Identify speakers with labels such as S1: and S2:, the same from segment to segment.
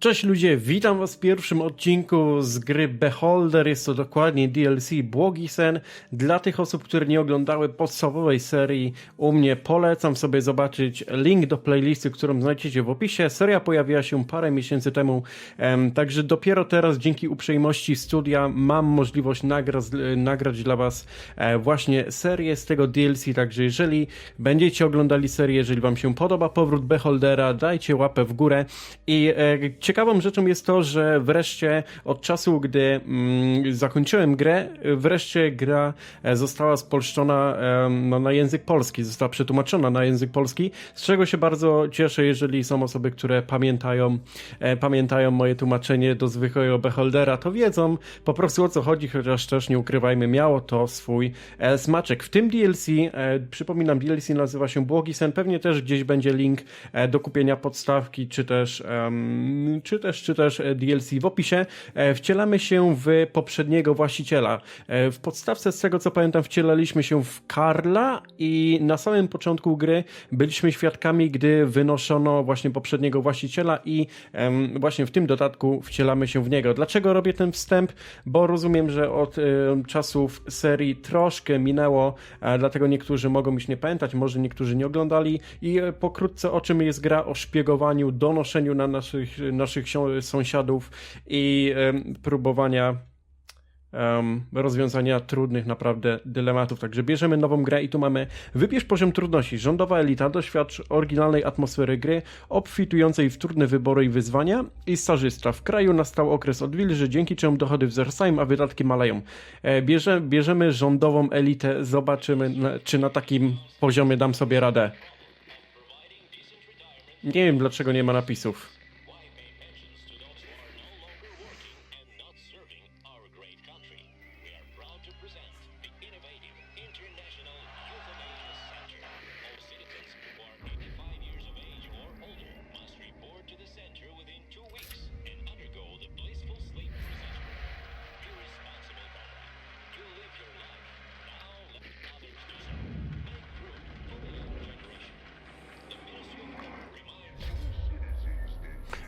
S1: Cześć ludzie, witam was w pierwszym odcinku z gry Beholder. Jest to dokładnie DLC Błogi Sen. Dla tych osób, które nie oglądały podstawowej serii u mnie, polecam sobie zobaczyć link do playlisty, którą znajdziecie w opisie. Seria pojawiła się parę miesięcy temu, em, także dopiero teraz dzięki uprzejmości studia mam możliwość nagrać, nagrać dla was e, właśnie serię z tego DLC, także jeżeli będziecie oglądali serię, jeżeli wam się podoba powrót Beholdera, dajcie łapę w górę i e, ciekawą rzeczą jest to, że wreszcie od czasu, gdy mm, zakończyłem grę, wreszcie gra e, została spolszczona no, na język polski, została przetłumaczona na język polski, z czego się bardzo cieszę, jeżeli są osoby, które pamiętają, e, pamiętają moje tłumaczenie do zwykłego Beholdera, to wiedzą po prostu o co chodzi, chociaż też nie ukrywajmy, miało to swój e, smaczek. W tym DLC, przypominam, DLC nazywa się Błogi Sen, pewnie też gdzieś będzie link do kupienia podstawki, czy też, czy też, czy też e, DLC w opisie. E, wcielamy się w poprzedniego właściciela. E, w podstawce, z tego co pamiętam, wcielaliśmy się w Karla i na samym początku gry byliśmy świadkami, gdy wynoszono właśnie poprzedniego właściciela i właśnie w tym dodatku wcielamy się w niego. Dlaczego robię ten wstęp? Bo rozumiem, że od czasów serii troszkę minęło, dlatego niektórzy mogą już nie pamiętać, może niektórzy nie oglądali i pokrótce o czym jest gra o szpiegowaniu, donoszeniu na naszych, naszych sio- sąsiadów i próbowania rozwiązania trudnych naprawdę dylematów. Także bierzemy nową grę i tu mamy wybierz poziom trudności. Rządowa elita doświadcz oryginalnej atmosfery gry, obfitującej w trudne wybory i wyzwania i stażysta. W kraju nastał okres odwilży, dzięki czemu dochody wzrastają, a wydatki maleją. E, Bierze, bierzemy rządową elitę, zobaczymy czy na takim poziomie dam sobie radę. Nie wiem dlaczego nie ma napisów.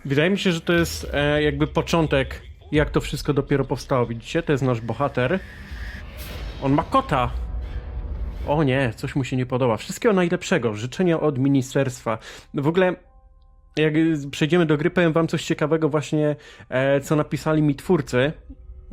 S1: Wydaje mi się, że to jest e, jakby początek, jak to wszystko dopiero powstało. Widzicie? To jest nasz bohater. On ma kota. O nie, coś mu się nie podoba. Wszystkiego najlepszego. Życzenia od ministerstwa. W ogóle, jak przejdziemy do gry, powiem wam coś ciekawego właśnie, e, co napisali mi twórcy.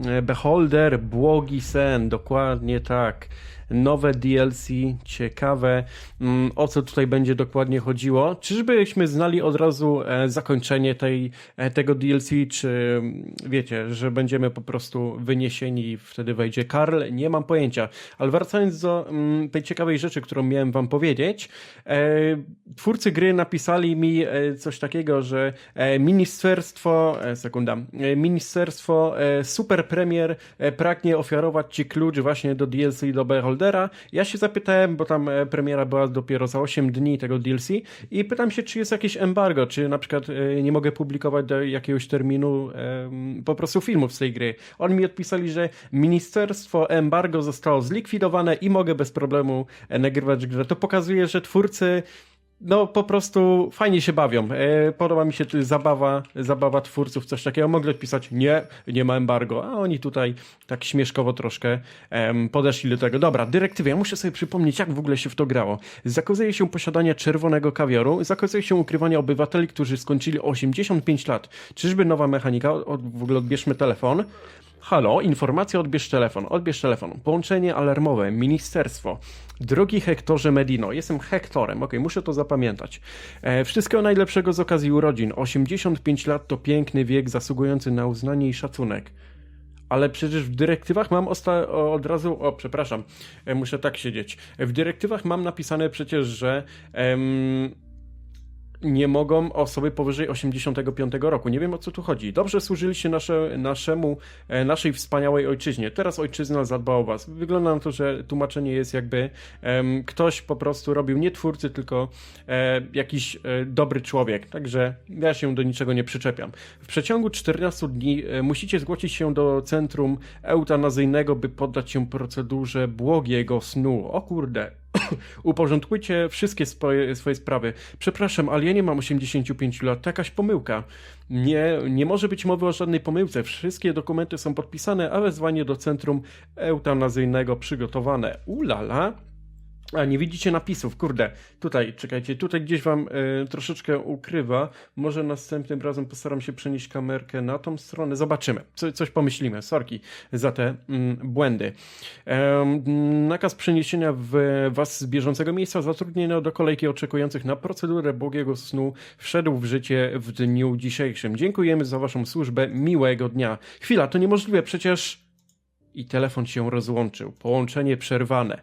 S1: E, Beholder, błogi sen, dokładnie tak. Nowe DLC, ciekawe. Mm, O co tutaj będzie dokładnie chodziło? Czyżbyśmy znali od razu e, zakończenie tej, e, tego DLC, czy mm, wiecie, że będziemy po prostu wyniesieni i wtedy wejdzie Karl? Nie mam pojęcia. Ale wracając do mm, tej ciekawej rzeczy, którą miałem wam powiedzieć, e, twórcy gry napisali mi coś takiego, że ministerstwo, sekunda, ministerstwo Super Premier pragnie ofiarować ci klucz właśnie do DLC do Ja się zapytałem, bo tam e, premiera była dopiero za 8 dni tego DLC i pytam się, czy jest jakieś embargo, czy na przykład e, nie mogę publikować do jakiegoś terminu po prostu filmów z tej gry. Oni mi odpisali, że ministerstwo embargo zostało zlikwidowane i mogę bez problemu e, nagrywać grę. To pokazuje, że twórcy no po prostu fajnie się bawią. E, podoba mi się zabawa, zabawa twórców, coś takiego. Mogli odpisać nie, nie ma embargo, a oni tutaj tak śmieszkowo troszkę em, podeszli do tego. Dobra, dyrektywy. Ja muszę sobie przypomnieć, jak w ogóle się w to grało. Zakazuje się posiadania czerwonego kawioru, zakazuje się ukrywania obywateli, którzy skończyli 85 lat. Czyżby nowa mechanika? O, w ogóle odbierzmy telefon. Halo, informacja, odbierz telefon, odbierz telefon. Połączenie alarmowe, ministerstwo. Drogi Hektorze Medino, jestem Hektorem, okej, muszę to zapamiętać. E, wszystkiego najlepszego z okazji urodzin. 85 lat to piękny wiek zasługujący na uznanie i szacunek. Ale przecież w dyrektywach mam od razu, o przepraszam, e, muszę tak siedzieć. W dyrektywach mam napisane przecież, że em, nie mogą osoby powyżej 85 roku. Nie wiem o co tu chodzi. Dobrze służyliście nasze, naszemu, e, naszej wspaniałej ojczyźnie. Teraz ojczyzna zadba o was. Wygląda na to, że tłumaczenie jest jakby em, ktoś po prostu robił nie twórcy, tylko e, jakiś e, dobry człowiek. Także ja się do niczego nie przyczepiam. W przeciągu 14 dni e, musicie zgłosić się do centrum eutanazyjnego, by poddać się procedurze błogiego snu. O kurde. Uporządkujcie wszystkie swoje, swoje sprawy. Przepraszam, ale ja nie mam 85 lat, to jakaś pomyłka. Nie, nie może być mowy o żadnej pomyłce. Wszystkie dokumenty są podpisane, a wezwanie do centrum eutanazyjnego przygotowane. Ulala. A nie widzicie napisów, kurde. Tutaj, czekajcie, tutaj gdzieś wam e, troszeczkę ukrywa. Może następnym razem postaram się przenieść kamerkę na tą stronę. Zobaczymy. Co, coś pomyślimy. Sorki za te mm, błędy. Em, nakaz przeniesienia w, was z bieżącego miejsca zatrudnienia do kolejki oczekujących na procedurę błogiego snu wszedł w życie w dniu dzisiejszym. Dziękujemy za waszą służbę. Miłego dnia. Chwila, to niemożliwe, przecież i telefon się rozłączył. Połączenie przerwane.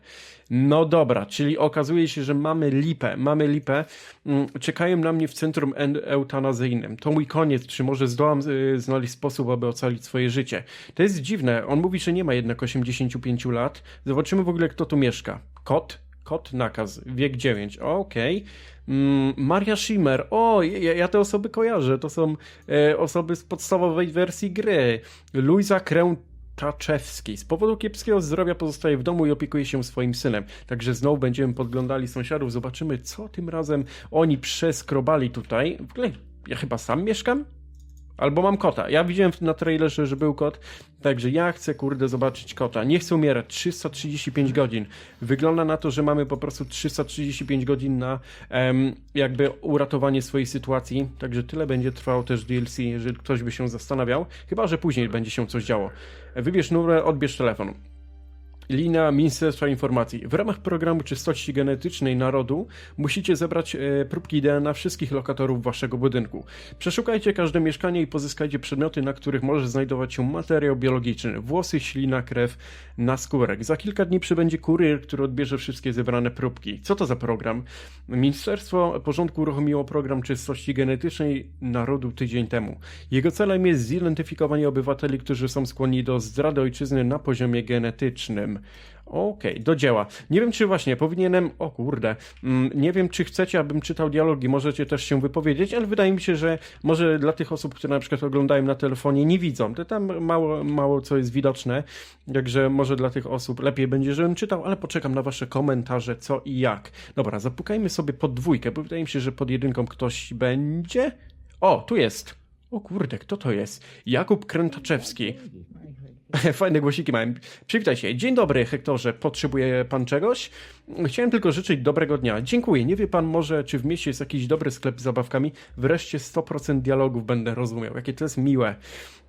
S1: No dobra, czyli okazuje się, że mamy lipę. Mamy lipę. Mm, Czekają na mnie w centrum en- eutanazyjnym. To mój koniec. Czy może zdołam y, znaleźć sposób, aby ocalić swoje życie? To jest dziwne. On mówi, że nie ma jednak 85 lat. Zobaczymy w ogóle, kto tu mieszka. Kot? Kot nakaz, wiek 9. Okej. Mm, Maria Schimmer. O, ja, ja te osoby kojarzę. To są e, osoby z podstawowej wersji gry. Luisa Krętaczewski. Z powodu kiepskiego zdrowia pozostaje w domu i opiekuje się swoim synem. Także znowu będziemy podglądali sąsiadów. Zobaczymy, co tym razem oni przeskrobali tutaj. W ogóle ja chyba sam mieszkam? Albo mam kota. Ja widziałem na trailerze, że był kot, także ja chcę, kurde, zobaczyć kota. Nie chcę umierać. 335 godzin. Wygląda na to, że mamy po prostu 335 godzin na jakby uratowanie swojej sytuacji. Także tyle będzie trwało też DLC, jeżeli ktoś by się zastanawiał. Chyba, że później będzie się coś działo. Wybierz numer, odbierz telefon. Linia Ministerstwa Informacji. W ramach programu czystości genetycznej narodu musicie zebrać e, próbki DNA wszystkich lokatorów waszego budynku. Przeszukajcie każde mieszkanie i pozyskajcie przedmioty, na których może znajdować się materiał biologiczny. Włosy, ślina, krew, naskórek. Za kilka dni przybędzie kurier, który odbierze wszystkie zebrane próbki. Co to za program? Ministerstwo Porządku uruchomiło program czystości genetycznej narodu tydzień temu. Jego celem jest zidentyfikowanie obywateli, którzy są skłonni do zdrady ojczyzny na poziomie genetycznym. Okej, do dzieła. Nie wiem, czy właśnie powinienem. O kurde. Mm, Nie wiem, czy chcecie, abym czytał dialogi. Możecie też się wypowiedzieć, ale wydaje mi się, że może dla tych osób, które na przykład oglądają na telefonie, nie widzą. To tam mało, mało co jest widoczne. Także może dla tych osób lepiej będzie, żebym czytał, ale poczekam na Wasze komentarze, co i jak. Dobra, zapukajmy sobie pod dwójkę, bo wydaje mi się, że pod jedynką ktoś będzie. O, tu jest. O kurde, kto to jest? Jakub Krętaczewski. Fajne głosiki mają. Przywitaj się. Dzień dobry, Hektorze. Potrzebuje pan czegoś? Chciałem tylko życzyć dobrego dnia. Dziękuję. Nie wie pan może, czy w mieście jest jakiś dobry sklep z zabawkami? Wreszcie 100% dialogów będę rozumiał. Jakie to jest miłe.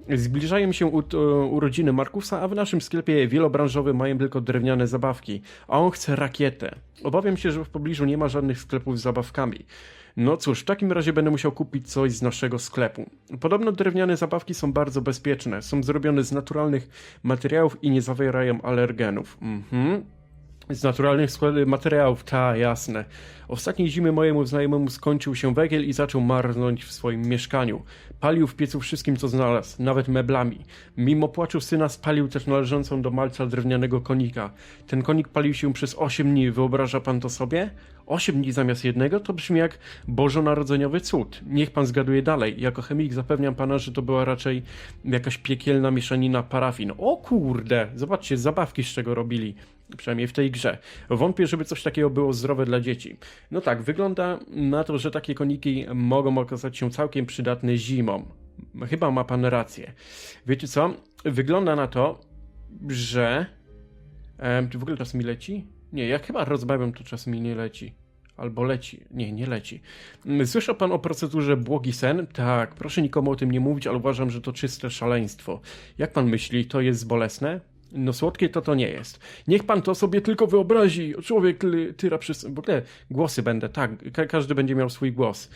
S1: Zbliżają się u, u, urodziny Markusa, a w naszym sklepie wielobranżowym mają tylko drewniane zabawki, a on chce rakietę. Obawiam się, że w pobliżu nie ma żadnych sklepów z zabawkami. No cóż, w takim razie będę musiał kupić coś z naszego sklepu. Podobno drewniane zabawki są bardzo bezpieczne, są zrobione z naturalnych materiałów i nie zawierają alergenów. Mhm. Z naturalnych materiałów, ta, jasne. Ostatniej zimy mojemu znajomemu skończył się węgiel i zaczął marnąć w swoim mieszkaniu. Palił w piecu wszystkim, co znalazł, nawet meblami. Mimo płaczu syna spalił też należącą do malca drewnianego konika. Ten konik palił się przez 8 dni, wyobraża pan to sobie? 8 dni zamiast jednego to brzmi jak bożonarodzeniowy cud. Niech pan zgaduje dalej. Jako chemik zapewniam pana, że to była raczej jakaś piekielna mieszanina parafin. O kurde, zobaczcie, zabawki z czego robili. Przynajmniej w tej grze. Wątpię, żeby coś takiego było zdrowe dla dzieci. No tak, wygląda na to, że takie koniki mogą okazać się całkiem przydatne zimą. Chyba ma pan rację. Wiecie co? Wygląda na to, że. Czy w ogóle czas mi leci? Nie, jak chyba rozmawiam, to czas mi nie leci. Albo leci. Nie, nie leci. Mm, Słyszał pan o procedurze błogi sen? Tak, proszę nikomu o tym nie mówić, ale uważam, że to czyste szaleństwo. Jak pan myśli, to jest bolesne? No słodkie to to nie jest. Niech pan to sobie tylko wyobrazi. Człowiek tyra przez... W ogóle głosy będę, tak. Ka każdy będzie miał swój głos.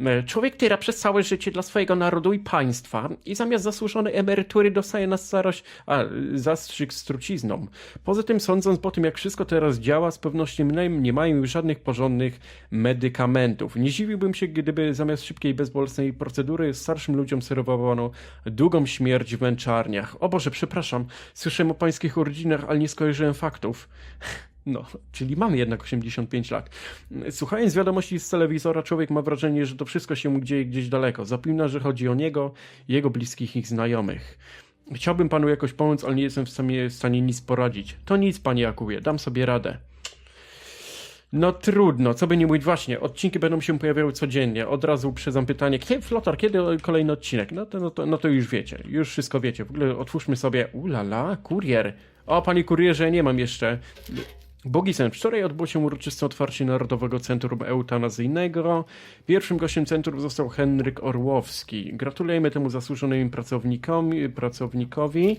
S1: E, Człowiek tyra przez całe życie dla swojego narodu i państwa i zamiast zasłużonej emerytury dostaje na starość a, zastrzyk z trucizną. Poza tym sądząc po tym, jak wszystko teraz działa, z pewnością nie- mają już żadnych porządnych medykamentów. Nie dziwiłbym się, gdyby zamiast szybkiej bezbolesnej procedury starszym ludziom serwowano długą śmierć w męczarniach. O Boże, przepraszam, słyszałem o pańskich urodzinach, ale nie skojarzyłem faktów. No, czyli mamy jednak 85 lat. Słuchając wiadomości z telewizora, człowiek ma wrażenie, że to wszystko się dzieje gdzieś daleko. Zapomina, że chodzi o niego, jego bliskich i znajomych. Chciałbym panu jakoś pomóc, ale nie jestem w stanie nic poradzić. To nic, panie Jakubie, dam sobie radę. No trudno, co by nie mówić, właśnie, odcinki będą się pojawiały codziennie. Od razu uprzedzam pytanie, kiedy, Flotar, kiedy kolejny odcinek? No to, no, to, no to już wiecie, już wszystko wiecie. W ogóle otwórzmy sobie, ulala, kurier. O, panie kurierze, nie mam jeszcze. Bogisen, wczoraj odbyło się uroczyste otwarcie Narodowego Centrum Eutanazyjnego. Pierwszym gościem centrum został Henryk Orłowski. Gratulujemy temu zasłużonemu pracownikowi.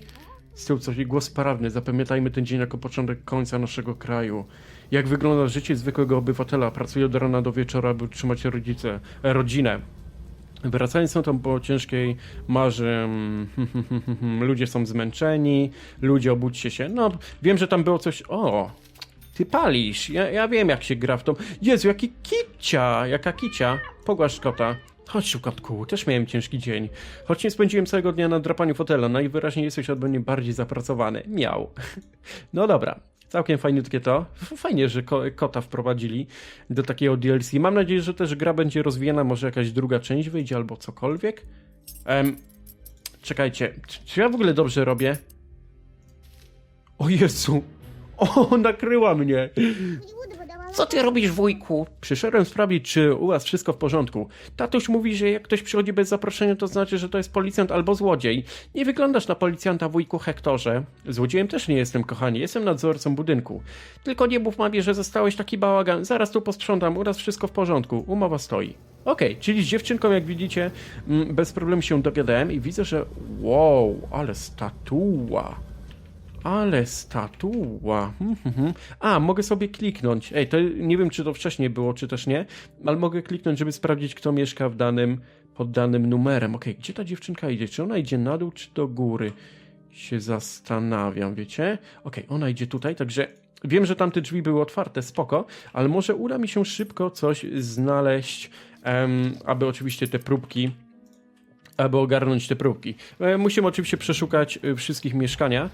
S1: Z tyłu coś głos paradny. Zapamiętajmy ten dzień jako początek końca naszego kraju. Jak wygląda życie zwykłego obywatela? Pracuje od rana do wieczora, by utrzymać rodzice, e, rodzinę. Wracając stąd po ciężkiej marze, mm, ludzie są zmęczeni, ludzie obudźcie się. No, wiem, że tam było coś. O, ty palisz. Ja, ja wiem, jak się gra w tą. Jezu, jaki kicia, jaka kicia. Pogłasz kota. Chodź kotku, też miałem ciężki dzień. Choć nie spędziłem całego dnia na drapaniu fotela, najwyraźniej jesteś ode mnie bardziej zapracowany. Miał. No dobra, całkiem fajniutkie to. Fajnie, że ko kota wprowadzili do takiego DLC. Mam nadzieję, że też gra będzie rozwijana, może jakaś druga część wyjdzie albo cokolwiek. Czekajcie, czy ja w ogóle dobrze robię? O Jezu! O, nakryła mnie! Co ty robisz, wujku? Przyszedłem sprawdzić, czy u was wszystko w porządku. Tatuś mówi, że jak ktoś przychodzi bez zaproszenia, to znaczy, że to jest policjant albo złodziej. Nie wyglądasz na policjanta, wujku Hektorze. Złodziejem też nie jestem, kochani. Jestem nadzorcą budynku. Tylko nie mów mamie, że zostałeś taki bałagan. Zaraz tu posprzątam, u nas wszystko w porządku. Umowa stoi. Okej, czyli z dziewczynką, jak widzicie, mm, bez problemu się dogadałem i widzę, że wow, ale statua. Ale statua. Hmm, hmm, hmm. A, mogę sobie kliknąć. Ej, to nie wiem, czy to wcześniej było, czy też nie, ale mogę kliknąć, żeby sprawdzić, kto mieszka w danym, pod danym numerem. Okej, gdzie ta dziewczynka idzie? Czy ona idzie na dół, czy do góry? Się zastanawiam, wiecie? Okej, ona idzie tutaj, także wiem, że tamte drzwi były otwarte, spoko, ale może uda mi się szybko coś znaleźć, aby oczywiście te próbki aby ogarnąć te próbki. E, Musimy oczywiście przeszukać e, wszystkich mieszkania.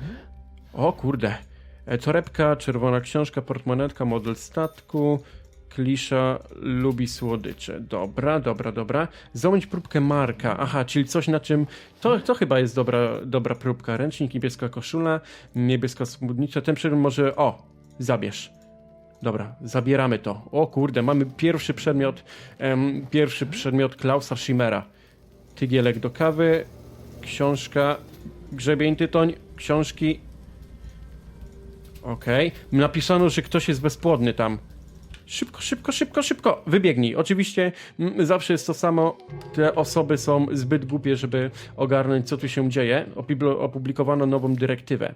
S1: O kurde. E, Torebka, czerwona książka, portmonetka, model statku. Klisza lubi słodycze. Dobra, dobra, dobra. Załącz próbkę Marka. Aha, czyli coś na czym. To, to chyba jest dobra, dobra próbka. Ręcznik, niebieska koszula, niebieska spódnica. Ten przedmiot może. O, zabierz. Dobra, zabieramy to. O kurde, mamy pierwszy przedmiot. Em, pierwszy przedmiot Klausa Schimmera. Tygielek do kawy, książka, grzebień tytoń, książki. Okej. Napisano, że ktoś jest bezpłodny tam. Szybko, szybko, szybko, szybko. Wybiegnij. Oczywiście mm, zawsze jest to samo. Te osoby są zbyt głupie, żeby ogarnąć, co tu się dzieje. Opublikowano nową dyrektywę.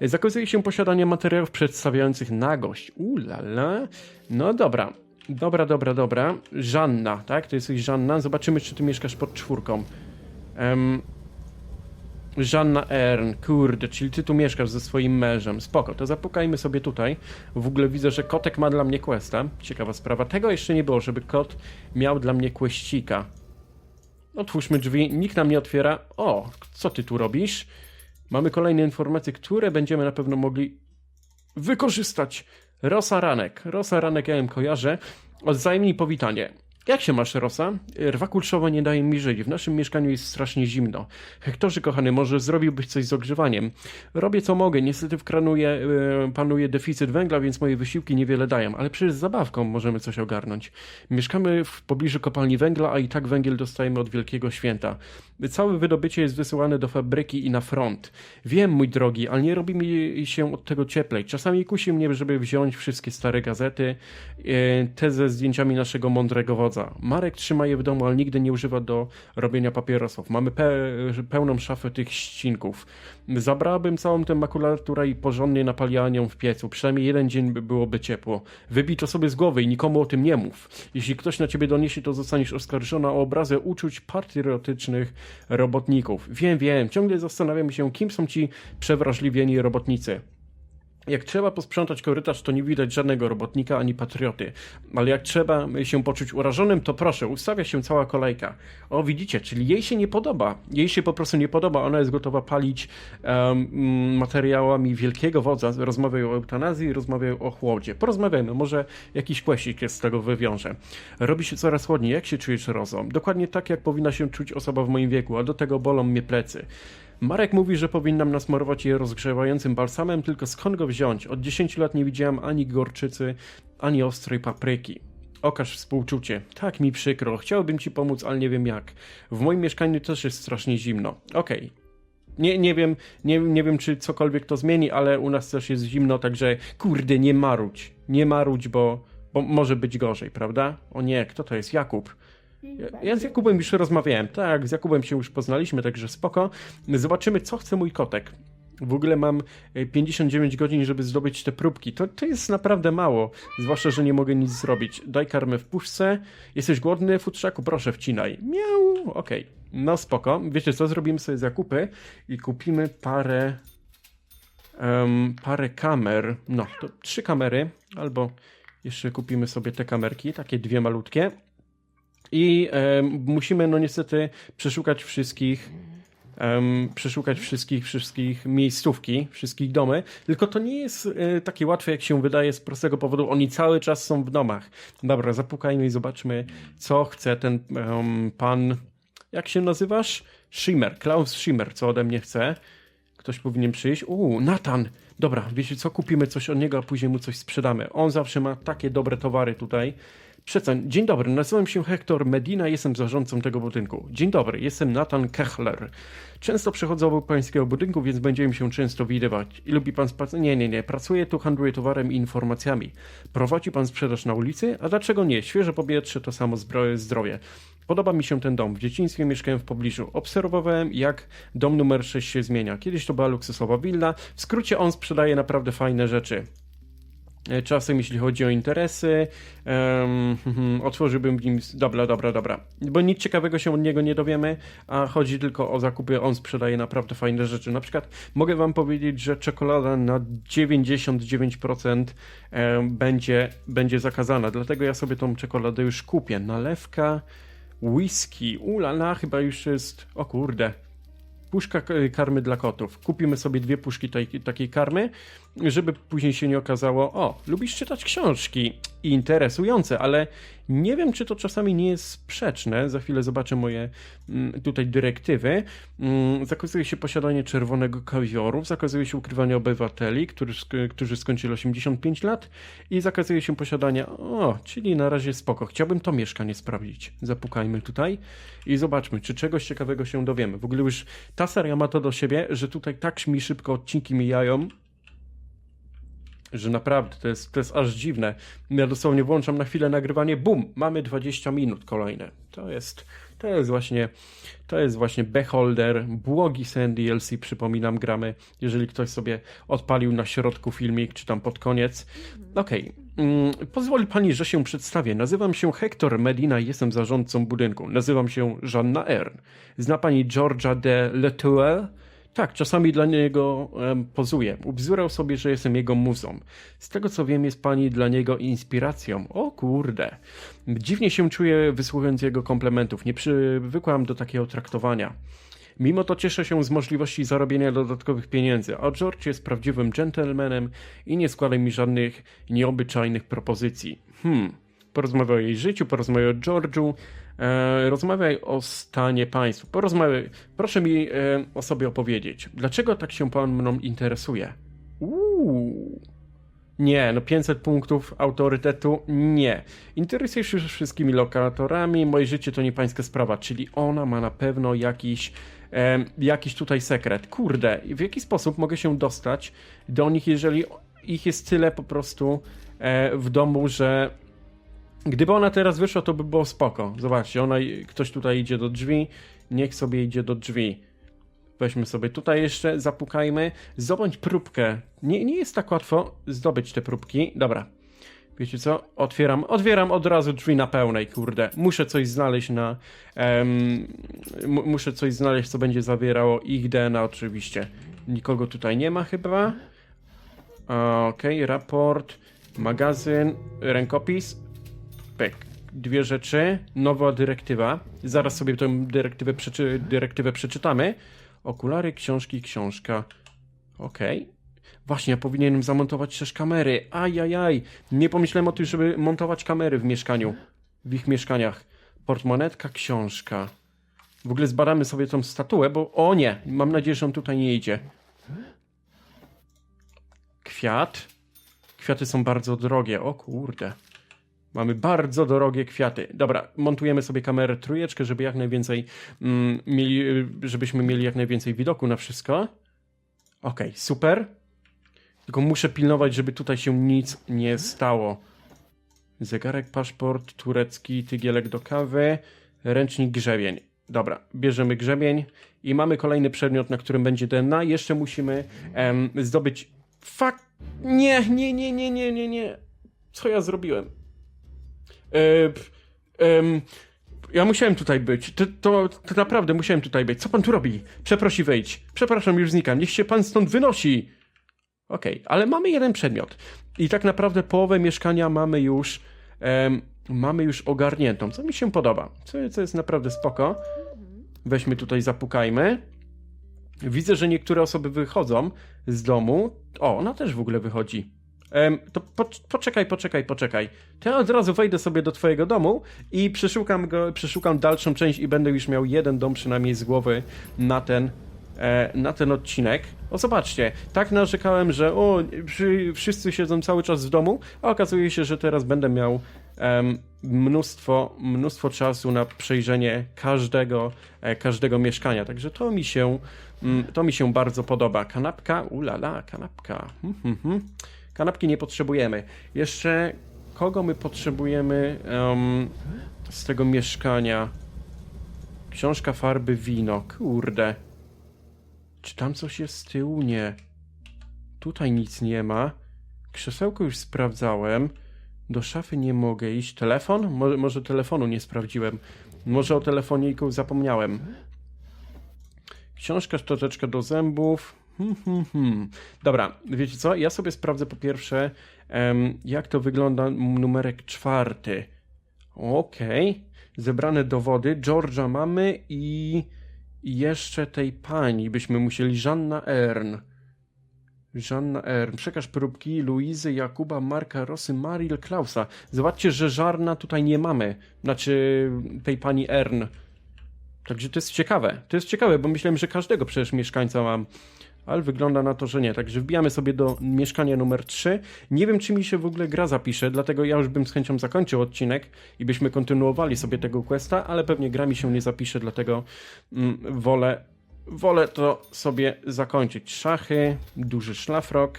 S1: Zakazuje się posiadanie materiałów przedstawiających nagość. Ulala. No dobra. Dobra, dobra, dobra. Żanna, tak? To jesteś Żanna. Zobaczymy, czy ty mieszkasz pod czwórką. Em, Żanna Ern, kurde, czyli ty tu mieszkasz ze swoim mężem. Spoko, to zapukajmy sobie tutaj. W ogóle widzę, że kotek ma dla mnie questa. Ciekawa sprawa. Tego jeszcze nie było, żeby kot miał dla mnie questika. Otwórzmy drzwi, nikt nam nie otwiera. O, co ty tu robisz? Mamy kolejne informacje, które będziemy na pewno mogli wykorzystać. Rosa Ranek. Rosa Ranek ja ją kojarzę. Odzajmij powitanie. Jak się masz, Rosa? Rwa kulszowa nie daje mi żyć. W naszym mieszkaniu jest strasznie zimno. Hektorze, kochany, może zrobiłbyś coś z ogrzewaniem? Robię co mogę. Niestety w kranu e, panuje deficyt węgla, więc moje wysiłki niewiele dają. Ale przecież z zabawką możemy coś ogarnąć. Mieszkamy w pobliżu kopalni węgla, a i tak węgiel dostajemy od Wielkiego Święta. Całe wydobycie jest wysyłane do fabryki i na front. Wiem, mój drogi, ale nie robi mi się od tego cieplej. Czasami kusi mnie, żeby wziąć wszystkie stare gazety, e, te ze zdjęciami naszego mądrego wodza. Marek trzyma je w domu, ale nigdy nie używa do robienia papierosów. Mamy pe pełną szafę tych ścinków. Zabrałabym całą tę makulaturę i porządnie napaliła ją w piecu. Przynajmniej jeden dzień by byłoby ciepło. Wybij to sobie z głowy i nikomu o tym nie mów. Jeśli ktoś na ciebie doniesie, to zostaniesz oskarżona o obrazę uczuć patriotycznych robotników. Wiem, wiem, ciągle zastanawiam się, kim są ci przewrażliwieni robotnicy. Jak trzeba posprzątać korytarz, to nie widać żadnego robotnika ani patrioty. Ale jak trzeba się poczuć urażonym, to proszę, ustawia się cała kolejka. O, widzicie, czyli jej się nie podoba. Jej się po prostu nie podoba. Ona jest gotowa palić em, materiałami wielkiego wodza. Rozmawiają o eutanazji, rozmawiają o chłodzie. Porozmawiajmy, może jakiś kłesik z tego wywiąże. Robi się coraz chłodniej. Jak się czujesz, Rozo? Dokładnie tak, jak powinna się czuć osoba w moim wieku, a do tego bolą mnie plecy. Marek mówi, że powinnam nasmarować je rozgrzewającym balsamem, tylko skąd go wziąć? Od 10 lat nie widziałam ani gorczycy, ani ostrej papryki. Okaż współczucie. Tak mi przykro. Chciałbym ci pomóc, ale nie wiem jak. W moim mieszkaniu też jest strasznie zimno. Okej. Nie, nie wiem, nie, nie wiem, czy cokolwiek to zmieni, ale u nas też jest zimno, także kurde, nie marudź. Nie marudź, bo, bo może być gorzej, prawda? O nie, kto to jest? Jakub. Ja, z Jakubem już rozmawiałem. Tak, z Jakubem się już poznaliśmy, także spoko. Zobaczymy, co chce mój kotek. W ogóle mam e, 59 godzin, żeby zdobyć te próbki. To, to jest naprawdę mało, zwłaszcza, że nie mogę nic zrobić. Daj karmę w puszce. Jesteś głodny, futrzaku? Proszę, wcinaj. Miau, okej. No spoko. Wiecie co, zrobimy sobie zakupy i kupimy parę em, parę kamer. No, to trzy kamery, albo jeszcze kupimy sobie te kamerki, takie dwie malutkie. I musimy, no niestety, przeszukać wszystkich. em, przeszukać wszystkich, wszystkich miejscówki, wszystkich domy. Tylko to nie jest e, takie łatwe, jak się wydaje, z prostego powodu. Oni cały czas są w domach. Dobra, zapukajmy i zobaczmy, co chce ten em, pan. Jak się nazywasz? Schimmer, Klaus Schimmer, co ode mnie chce. Ktoś powinien przyjść. Uuu, Nathan! Dobra, wiecie co? Kupimy coś od niego, a później mu coś sprzedamy. On zawsze ma takie dobre towary tutaj. Przecen. Dzień dobry, nazywam się Hector Medina, jestem zarządcą tego budynku. Dzień dobry, jestem Nathan Kechler. Często przechodzę obok pańskiego budynku, więc będziemy się często widywać. I lubi pan spacer? Nie, nie, nie. Pracuję tu, handluję towarem i informacjami. Prowadzi pan sprzedaż na ulicy? A dlaczego nie? Świeże powietrze to samo zbro- zdrowie. Podoba mi się ten dom. W dzieciństwie mieszkałem w pobliżu. Obserwowałem, jak dom numer 6 się zmienia. Kiedyś to była luksusowa willa. W skrócie on sprzedaje naprawdę fajne rzeczy. E, Czasem, jeśli chodzi o interesy, mhm, otworzyłbym w nim. Dobra, dobra, dobra. Bo nic ciekawego się od niego nie dowiemy, a chodzi tylko o zakupy. On sprzedaje naprawdę fajne rzeczy. Na przykład mogę Wam powiedzieć, że czekolada na 99% em, będzie, będzie zakazana. Dlatego ja sobie tą czekoladę już kupię. Nalewka, whisky. Ulala, chyba już jest. O kurde. Puszka k- karmy dla kotów. Kupimy sobie dwie puszki tej, takiej karmy, żeby później się nie okazało, o, lubisz czytać książki interesujące, ale nie wiem, czy to czasami nie jest sprzeczne. Za chwilę zobaczę moje mm, tutaj dyrektywy. Mm, zakazuje się posiadanie czerwonego kawioru, zakazuje się ukrywanie obywateli, którzy, którzy skończyli 85 lat i zakazuje się posiadania, o, czyli na razie spoko. Chciałbym to mieszkanie sprawdzić. Zapukajmy tutaj i zobaczmy, czy czegoś ciekawego się dowiemy. W ogóle już ta seria ma to do siebie, że tutaj tak mi szybko odcinki mijają, że naprawdę to jest, to jest aż dziwne. Ja dosłownie włączam na chwilę nagrywanie, bum, mamy 20 minut kolejne. To jest, to jest właśnie, to jest właśnie Beholder, błogi sen DLC, przypominam, gramy, jeżeli ktoś sobie odpalił na środku filmik, czy tam pod koniec. Okej, mm, pozwoli pani, że się przedstawię. Nazywam się Hector Medina i jestem zarządcą budynku. Nazywam się Żanna Ern. Zna pani Georgia de Letour? Tak, czasami dla niego em, pozuję. Ubzdurał sobie, że jestem jego muzą. Z tego co wiem, jest pani dla niego inspiracją. O kurde. Dziwnie się czuję wysłuchując jego komplementów. Nie przywykłam do takiego traktowania. Mimo to cieszę się z możliwości zarobienia dodatkowych pieniędzy, a George jest prawdziwym gentlemanem i nie składa mi żadnych nieobyczajnych propozycji. Hmm. Porozmawiaj o jej życiu, porozmawiaj o George'u, rozmawiaj o stanie państwa. Porozmawiaj, proszę mi e, o sobie opowiedzieć. Dlaczego tak się pan mną interesuje? Uuu. Nie, no 500 punktów autorytetu, nie. Interesujesz się wszystkimi lokatorami, moje życie to nie pańska sprawa, czyli ona ma na pewno jakiś, em, jakiś tutaj sekret. Kurde, w jaki sposób mogę się dostać do nich, jeżeli ich jest tyle po prostu e, w domu, że Gdyby ona teraz wyszła, to by było spoko. Zobaczcie, ona, ktoś tutaj idzie do drzwi, niech sobie idzie do drzwi. Weźmy sobie tutaj jeszcze, zapukajmy. Zdobądź próbkę. Nie, nie jest tak łatwo zdobyć te próbki. Dobra. Wiecie co? Otwieram, otwieram od razu drzwi na pełnej, kurde. Muszę coś znaleźć na... muszę coś znaleźć, co będzie zawierało ich DNA oczywiście. Nikogo tutaj nie ma chyba. Okej, raport, magazyn, rękopis. Pyk. Dwie rzeczy. Nowa dyrektywa. Zaraz sobie tę dyrektywę, przeczy, dyrektywę przeczytamy. Okulary, książki, książka. Okej. Właśnie, ja powinienem zamontować też kamery. Ajajaj. Nie pomyślałem o tym, żeby montować kamery w mieszkaniu. W ich mieszkaniach. Portmonetka, książka. W ogóle zbadamy sobie tą statuę, bo o nie, mam nadzieję, że on tutaj nie idzie. Kwiat. Kwiaty są bardzo drogie. O kurde. Mamy bardzo drogie kwiaty. Dobra, montujemy sobie kamerę trójeczkę, żeby jak najwięcej mm, mieli, żebyśmy mieli jak najwięcej widoku na wszystko. Okej, super. Tylko muszę pilnować, żeby tutaj się nic nie stało. Zegarek, paszport, turecki, tygielek do kawy, ręcznik, grzebień. Dobra, bierzemy grzebień i mamy kolejny przedmiot, na którym będzie DNA. Jeszcze musimy em, zdobyć. Fak. Nie, nie, nie, nie, nie, nie, nie. Co ja zrobiłem? E, ja musiałem tutaj być. To, to, to naprawdę musiałem tutaj być. Co pan tu robi? Przeprosi wejdź. Przepraszam, już znikam. Niech się pan stąd wynosi. Okej, ale mamy jeden przedmiot. I tak naprawdę połowę mieszkania mamy już em, mamy już ogarniętą, co mi się podoba. Co, co jest naprawdę spoko. Weźmy tutaj, zapukajmy. Widzę, że niektóre osoby wychodzą z domu. O, ona też w ogóle wychodzi. To po, poczekaj, poczekaj, poczekaj. To ja od razu wejdę sobie do twojego domu i przeszukam go, przeszukam dalszą część i będę już miał jeden dom przynajmniej z głowy na ten, e, na ten odcinek. O, zobaczcie, tak narzekałem, że o, wszyscy siedzą cały czas w domu, a okazuje się, że teraz będę miał em, mnóstwo, mnóstwo czasu na przejrzenie każdego, e, każdego mieszkania. Także to mi się, mm, to mi się bardzo podoba. Kanapka, ulala, kanapka. Hmm, hmm, hmm. Kanapki nie potrzebujemy. Jeszcze kogo my potrzebujemy em, z tego mieszkania? Książka, farby, wino. Kurde. Czy tam coś jest z tyłu? Nie. Tutaj nic nie ma. Krzesełko już sprawdzałem. Do szafy nie mogę iść. Telefon? Może, może telefonu nie sprawdziłem. Może o telefoniku zapomniałem. Książka, szczoteczka do zębów. Hmm, hmm, hmm. Dobra, wiecie co? Ja sobie sprawdzę po pierwsze, em, jak to wygląda numerek czwarty. Okej. Zebrane dowody. George'a mamy i jeszcze tej pani byśmy musieli. Żanna Ern. Żanna Ern. Przekaż próbki Luizy, Jakuba, Marka, Rosy, Maril, Klausa. Zobaczcie, że żarna tutaj nie mamy. Znaczy tej pani Ern. Także to jest ciekawe. To jest ciekawe, bo myślałem, że każdego przecież mieszkańca mam. Ale wygląda na to, że nie. Także wbijamy sobie do mieszkania numer 3. Nie wiem, czy mi się w ogóle gra zapisze, dlatego ja już bym z chęcią zakończył odcinek i byśmy kontynuowali sobie tego questa, ale pewnie gra mi się nie zapisze, dlatego mm, wolę, wolę to sobie zakończyć. Szachy, duży szlafrok.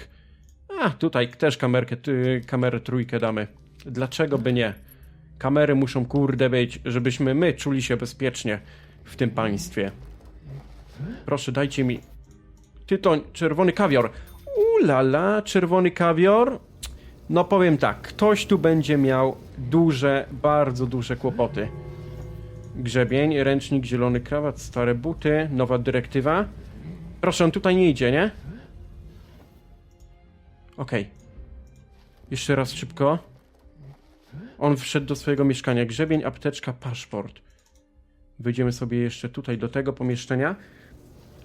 S1: A, tutaj też kamerkę, ty, kamerę trójkę damy. Dlaczego by nie? Kamery muszą kurde być, żebyśmy my czuli się bezpiecznie w tym państwie. Proszę, dajcie mi tytoń, czerwony kawior. Ulala, czerwony kawior. No powiem tak, ktoś tu będzie miał duże, bardzo duże kłopoty. Grzebień, ręcznik, zielony krawat, stare buty, nowa dyrektywa. Proszę, on tutaj nie idzie, nie? Okej. Jeszcze raz szybko. On wszedł do swojego mieszkania. Grzebień, apteczka, paszport. Wyjdziemy sobie jeszcze tutaj do tego pomieszczenia.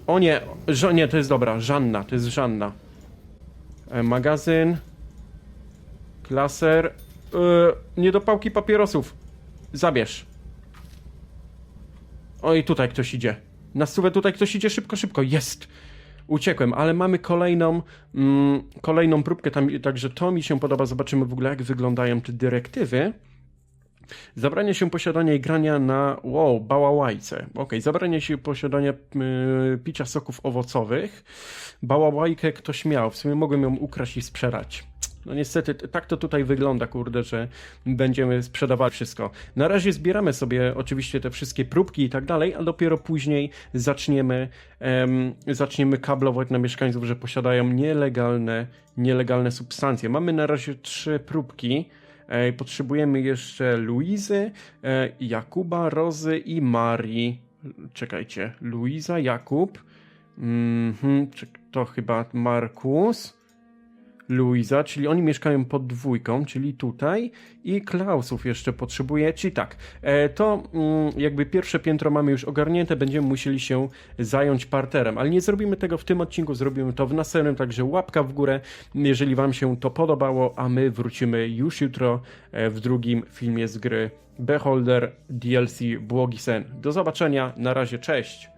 S1: O nie, żo, nie, to jest dobra, Żanna, to jest Żanna. E, magazyn. Klaser. E, niedopałki papierosów. Zabierz. Oj, tutaj ktoś idzie. Na stówę tutaj ktoś idzie, szybko, szybko, jest. Uciekłem, ale mamy kolejną, mm, kolejną próbkę tam, także to mi się podoba. Zobaczymy w ogóle, jak wyglądają te dyrektywy. Zabranie się posiadania i grania na, wow, bałałajce. Ok, zabranie się posiadania y, picia soków owocowych. Bałałajkę ktoś miał, w sumie mogłem ją ukraść i sprzedać. No niestety, tak to tutaj wygląda, kurde, że będziemy sprzedawali wszystko. Na razie zbieramy sobie oczywiście te wszystkie próbki i tak dalej, a dopiero później zaczniemy, em, zaczniemy kablować na mieszkańców, że posiadają nielegalne, nielegalne substancje. Mamy na razie trzy próbki. E, Potrzebujemy jeszcze Luizy, e, Jakuba, Rozy i Marii. Czekajcie, Luiza, Jakub. Mhm, czy to chyba Markus. Luiza, czyli oni mieszkają pod dwójką, czyli tutaj. I Klausów jeszcze potrzebuje, czyli tak, e, to mm, jakby pierwsze piętro mamy już ogarnięte, będziemy musieli się zająć parterem, ale nie zrobimy tego w tym odcinku, zrobimy to w następnym, także łapka w górę, jeżeli wam się to podobało, a my wrócimy już jutro e, w drugim filmie z gry Beholder DLC Błogi Sen. Do zobaczenia, na razie, cześć!